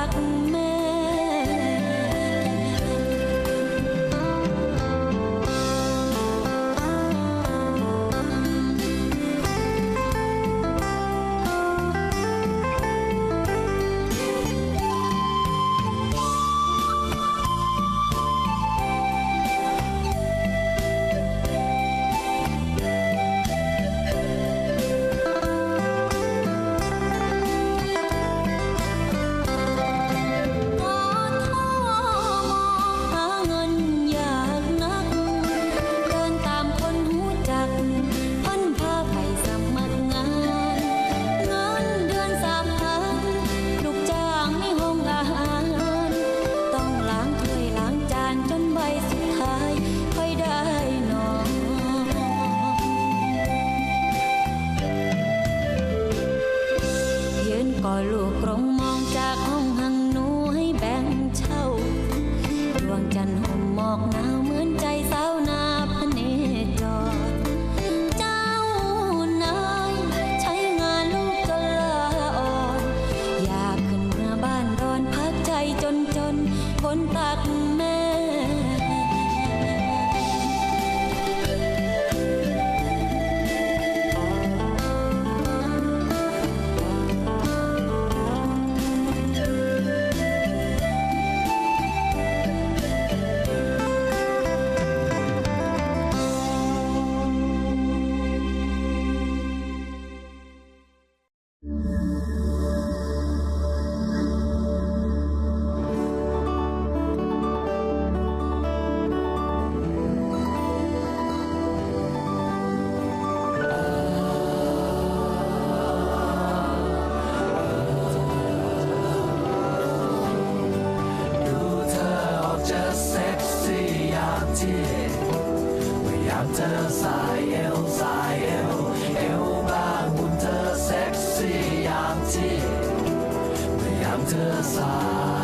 บนตัก เธอสา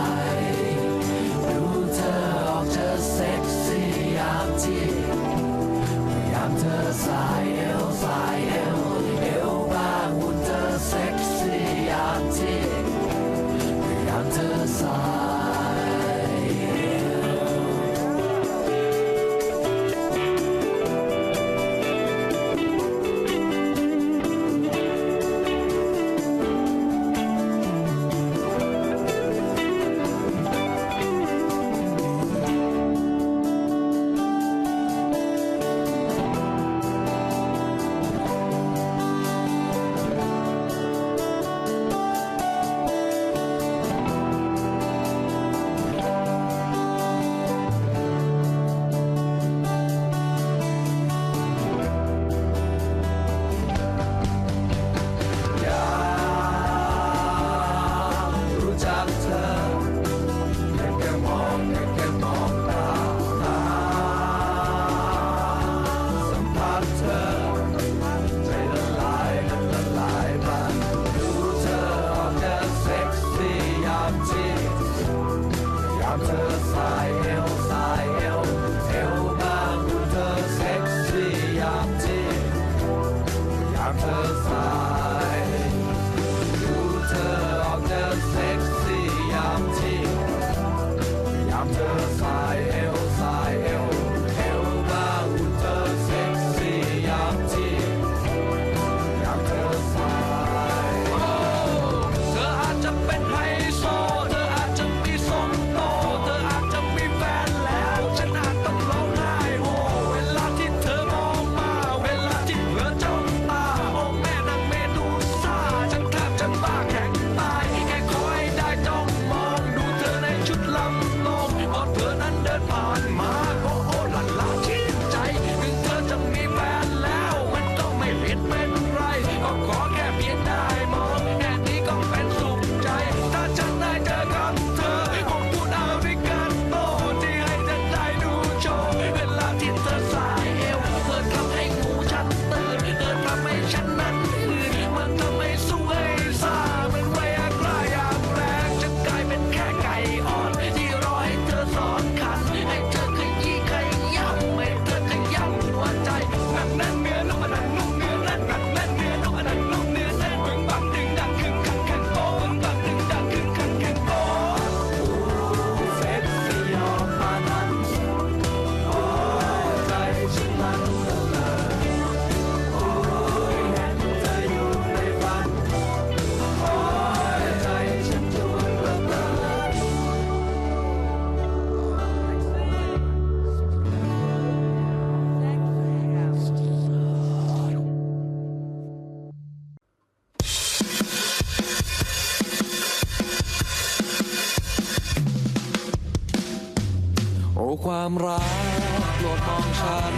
ความรักโปรดมองฉัน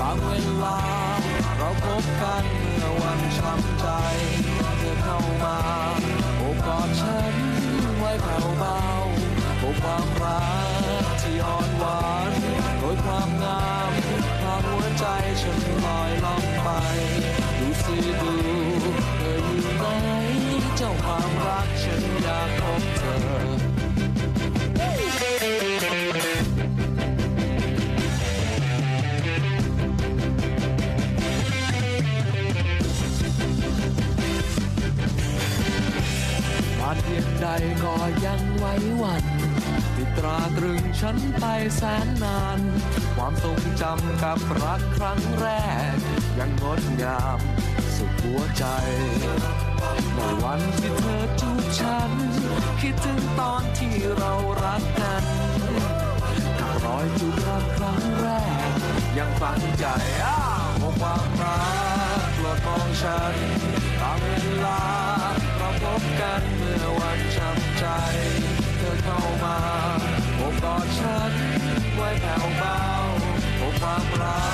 บางเวลา เราพบกันเมื่อวันช้ำใจ เธอเข้ามาโอบกอดฉันไว้แผ่วเบาโอ้ความรักที่อ่อนหวานโดยความงามพาหัวใจฉันลอยล่องไป ดูสิดูเธออยู่ไหนเจ้าความ ฉันไปแสนนาน ความทรงจำกับรักครั้งแรก ยังงดงามสุดหัวใจ ในวันที่เธอจูบฉัน คิดถึงตอนที่เรารักกันกับรอยจูบรักครั้งแรก ยังฝังใจอ้าวความรักโปรดมองฉันตามเวลาเราพบกันเมื่อวันช้ำใจ เธอเข้ามา อดฉันไว้แผ่วเบาโอบความรั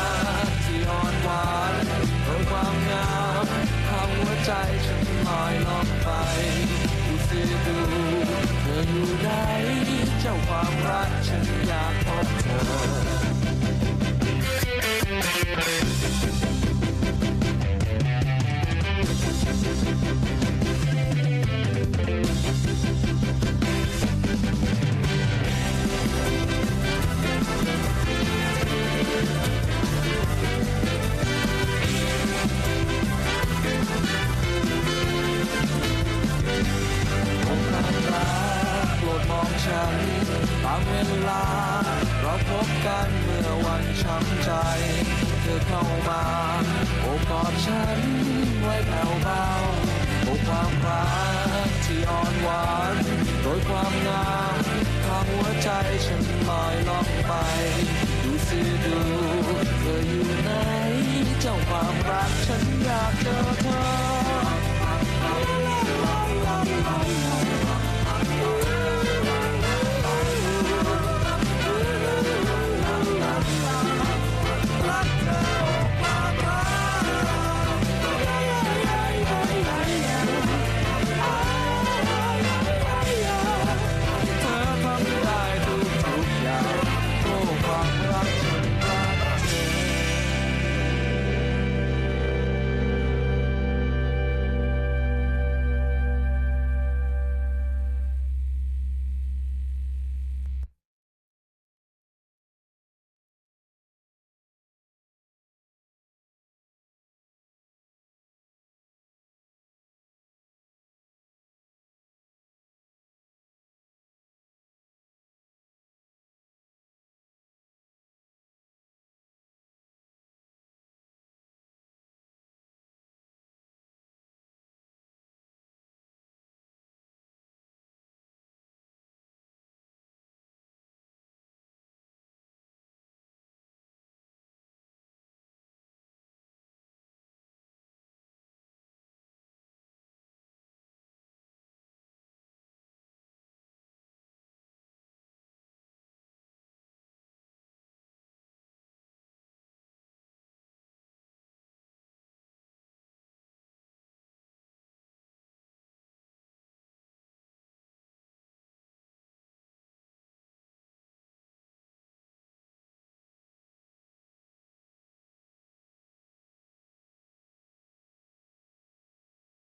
กที่อ่อนหวานโดยความงามทำหัวใจฉันลอยล่องไปดูสิดูเธออยู่ไหนเจ้าความรักฉันอยากพบเธอามเวลา เราพบกันเมื่อวันช้ำใจ เธอเข้ามา โอบกอดฉันไว้แผ่วเบาโอบความรักที่อ่อนหวาน โดยความงามทาหัวใจฉันลอยล่องไป